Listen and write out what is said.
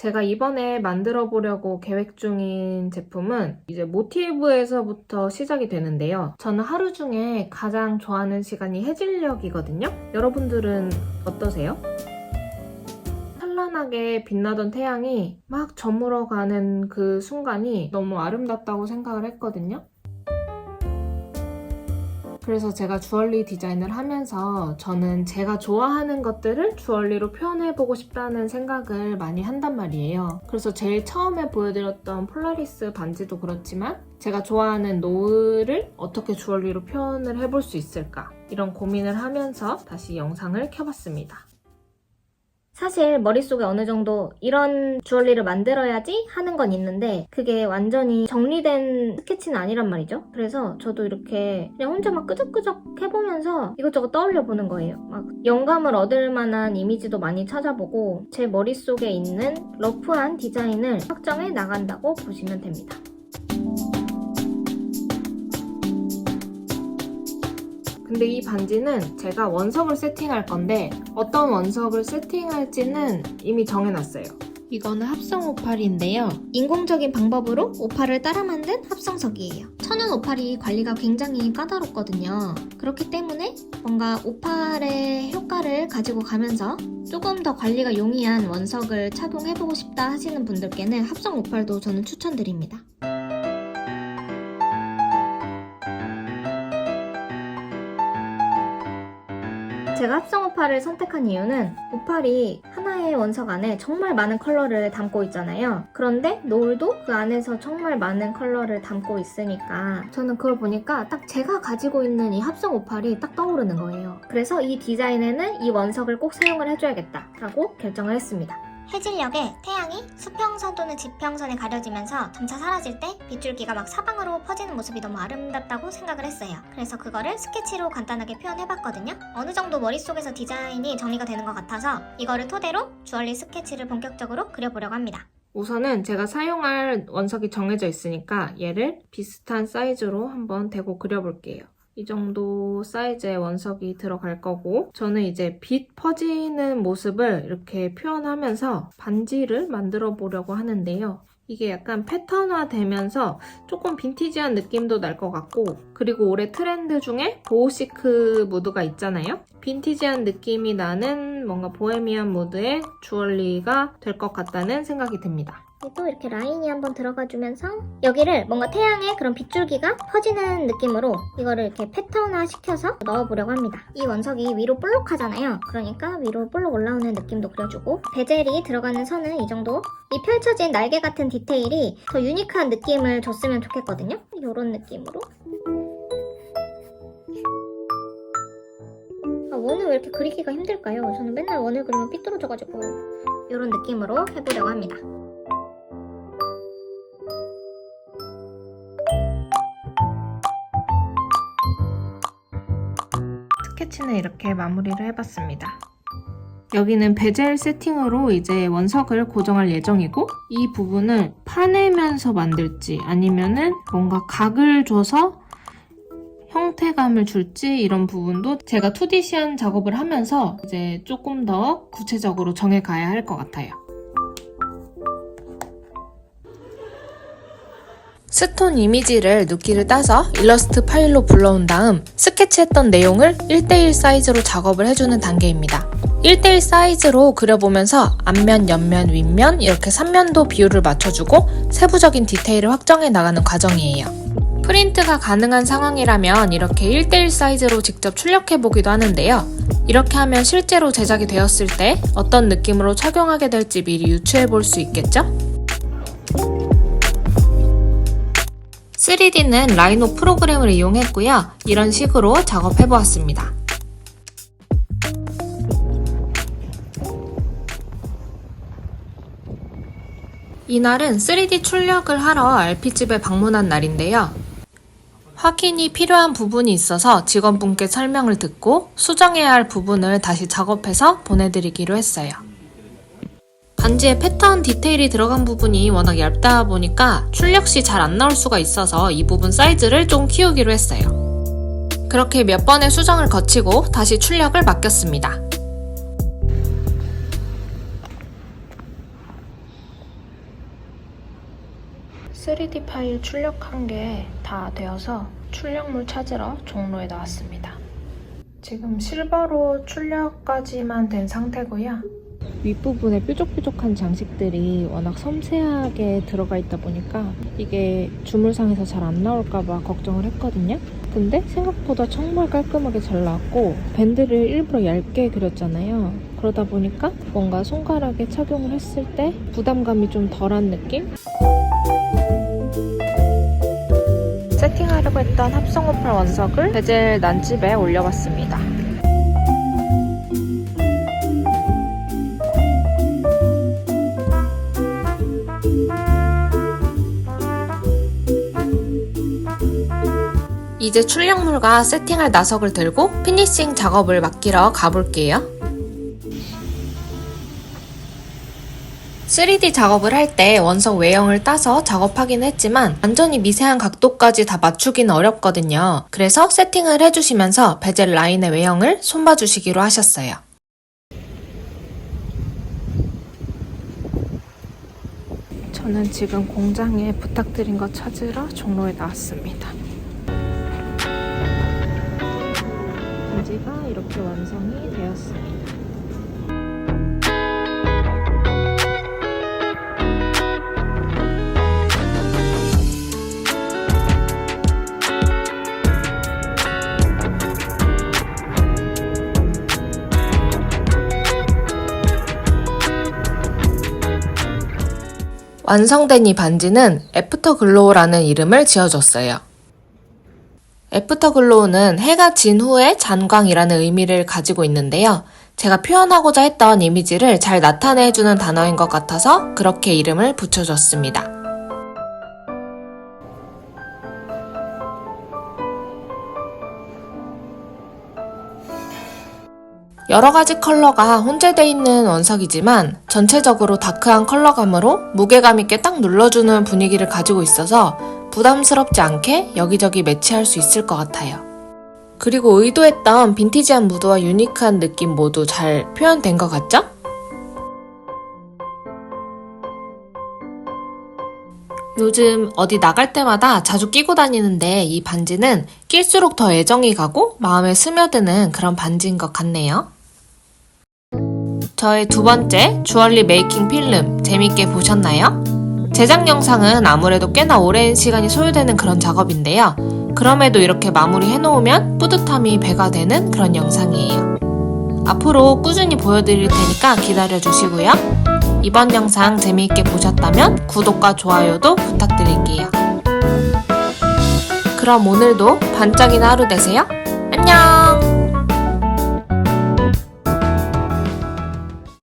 제가 이번에 만들어 보려고 계획 중인 제품은 이제 모티브에서부터 시작이 되는데요. 저는 하루 중에 가장 좋아하는 시간이 해질녘이거든요. 여러분들은 어떠세요? 찬란하게 빛나던 태양이 막 저물어 가는 그 순간이 너무 아름답다고 생각을 했거든요. 그래서 제가 주얼리 디자인을 하면서 저는 제가 좋아하는 것들을 주얼리로 표현해보고 싶다는 생각을 많이 한단 말이에요. 그래서 제일 처음에 보여드렸던 폴라리스 반지도 그렇지만 제가 좋아하는 노을을 어떻게 주얼리로 표현을 해볼 수 있을까 이런 고민을 하면서 다시 영상을 켜봤습니다. 사실 머릿속에 어느 정도 이런 주얼리를 만들어야지 하는 건 있는데 그게 완전히 정리된 스케치는 아니란 말이죠. 그래서 저도 이렇게 그냥 혼자 막 끄적끄적 해보면서 이것저것 떠올려 보는 거예요. 막 영감을 얻을 만한 이미지도 많이 찾아보고 제 머릿속에 있는 러프한 디자인을 확정해 나간다고 보시면 됩니다. 근데 이 반지는 제가 원석을 세팅할 건데 어떤 원석을 세팅할지는 이미 정해놨어요. 이거는 합성 오팔인데요. 인공적인 방법으로 오팔을 따라 만든 합성석이에요. 천연 오팔이 관리가 굉장히 까다롭거든요. 그렇기 때문에 뭔가 오팔의 효과를 가지고 가면서 조금 더 관리가 용이한 원석을 착용해보고 싶다 하시는 분들께는 합성 오팔도 저는 추천드립니다. 제가 합성 오팔을 선택한 이유는 오팔이 하나의 원석 안에 정말 많은 컬러를 담고 있잖아요. 그런데 노을도 그 안에서 정말 많은 컬러를 담고 있으니까 저는 그걸 보니까 딱 제가 가지고 있는 이 합성 오팔이 딱 떠오르는 거예요. 그래서 이 디자인에는 이 원석을 꼭 사용을 해줘야겠다 라고 결정을 했습니다. 해질녘에 태양이 수평선 또는 지평선에 가려지면서 점차 사라질 때 빗줄기가 막 사방으로 퍼지는 모습이 너무 아름답다고 생각을 했어요. 그래서 그거를 스케치로 간단하게 표현해봤거든요. 어느 정도 머릿속에서 디자인이 정리가 되는 것 같아서 이거를 토대로 주얼리 스케치를 본격적으로 그려보려고 합니다. 우선은 제가 사용할 원석이 정해져 있으니까 얘를 비슷한 사이즈로 한번 대고 그려볼게요. 이 정도 사이즈의 원석이 들어갈 거고 저는 이제 빛 퍼지는 모습을 이렇게 표현하면서 반지를 만들어 보려고 하는데요. 이게 약간 패턴화 되면서 조금 빈티지한 느낌도 날 것 같고 그리고 올해 트렌드 중에 보호시크 무드가 있잖아요. 빈티지한 느낌이 나는 뭔가 보헤미안 무드의 주얼리가 될 것 같다는 생각이 듭니다. 또 이렇게 라인이 한번 들어가주면서 여기를 뭔가 태양의 그런 빗줄기가 퍼지는 느낌으로 이거를 이렇게 패턴화 시켜서 넣어보려고 합니다. 이 원석이 위로 볼록하잖아요. 그러니까 위로 볼록 올라오는 느낌도 그려주고 베젤이 들어가는 선은 이 정도 이 펼쳐진 날개 같은 디테일이 더 유니크한 느낌을 줬으면 좋겠거든요. 이런 느낌으로 아, 원을 왜 이렇게 그리기가 힘들까요? 저는 맨날 원을 그리면 삐뚤어져가지고 이런 느낌으로 해보려고 합니다. 스케치는 이렇게 마무리를 해봤습니다. 여기는 베젤 세팅으로 이제 원석을 고정할 예정이고 이 부분을 파내면서 만들지 아니면은 뭔가 각을 줘서 형태감을 줄지 이런 부분도 제가 2D 시안 작업을 하면서 이제 조금 더 구체적으로 정해가야 할 것 같아요. 스톤 이미지를 눕기를 따서 일러스트 파일로 불러온 다음 스케치했던 내용을 1대1 사이즈로 작업을 해주는 단계입니다. 1대1 사이즈로 그려보면서 앞면, 옆면, 윗면 이렇게 3면도 비율을 맞춰주고 세부적인 디테일을 확정해 나가는 과정이에요. 프린트가 가능한 상황이라면 이렇게 1대1 사이즈로 직접 출력해보기도 하는데요. 이렇게 하면 실제로 제작이 되었을 때 어떤 느낌으로 착용하게 될지 미리 유추해볼 수 있겠죠? 3D는 라이노 프로그램을 이용했고요. 이런 식으로 작업해 보았습니다. 이날은 3D 출력을 하러 RP집에 방문한 날인데요. 확인이 필요한 부분이 있어서 직원분께 설명을 듣고 수정해야 할 부분을 다시 작업해서 보내드리기로 했어요. 반지에 패턴 디테일이 들어간 부분이 워낙 얇다 보니까 출력 시 잘 안 나올 수가 있어서 이 부분 사이즈를 좀 키우기로 했어요. 그렇게 몇 번의 수정을 거치고 다시 출력을 맡겼습니다. 3D 파일 출력한 게 다 되어서 출력물 찾으러 종로에 나왔습니다. 지금 실버로 출력까지만 된 상태고요. 윗부분에 뾰족뾰족한 장식들이 워낙 섬세하게 들어가 있다 보니까 이게 주물상에서 잘 안 나올까봐 걱정을 했거든요. 근데 생각보다 정말 깔끔하게 잘 나왔고 밴드를 일부러 얇게 그렸잖아요. 그러다 보니까 뭔가 손가락에 착용을 했을 때 부담감이 좀 덜한 느낌? 세팅하려고 했던 합성 오팔 원석을 베젤 난집에 올려봤습니다. 이제 출력물과 세팅할 나석을 들고 피니싱 작업을 맡기러 가볼게요. 3D 작업을 할 때 원석 외형을 따서 작업하긴 했지만 완전히 미세한 각도까지 다 맞추기는 어렵거든요. 그래서 세팅을 해주시면서 베젤 라인의 외형을 손봐주시기로 하셨어요. 저는 지금 공장에 부탁드린 거 찾으러 종로에 나왔습니다. 반지가 이렇게 완성이 되었습니다. 완성된 이 반지는 애프터 글로우라는 이름을 지어줬어요. 애프터 글로우는 해가 진 후의 잔광이라는 의미를 가지고 있는데요. 제가 표현하고자 했던 이미지를 잘 나타내주는 단어인 것 같아서 그렇게 이름을 붙여줬습니다. 여러 가지 컬러가 혼재되어 있는 원석이지만 전체적으로 다크한 컬러감으로 무게감 있게 딱 눌러주는 분위기를 가지고 있어서 부담스럽지 않게 여기저기 매치할 수 있을 것 같아요. 그리고 의도했던 빈티지한 무드와 유니크한 느낌 모두 잘 표현된 것 같죠? 요즘 어디 나갈 때마다 자주 끼고 다니는데 이 반지는 낄수록 더 애정이 가고 마음에 스며드는 그런 반지인 것 같네요. 저의 두 번째 주얼리 메이킹 필름 재밌게 보셨나요? 제작 영상은 아무래도 꽤나 오랜 시간이 소요되는 그런 작업인데요. 그럼에도 이렇게 마무리 해놓으면 뿌듯함이 배가 되는 그런 영상이에요. 앞으로 꾸준히 보여드릴 테니까 기다려주시고요. 이번 영상 재미있게 보셨다면 구독과 좋아요도 부탁드릴게요. 그럼 오늘도 반짝이는 하루 되세요.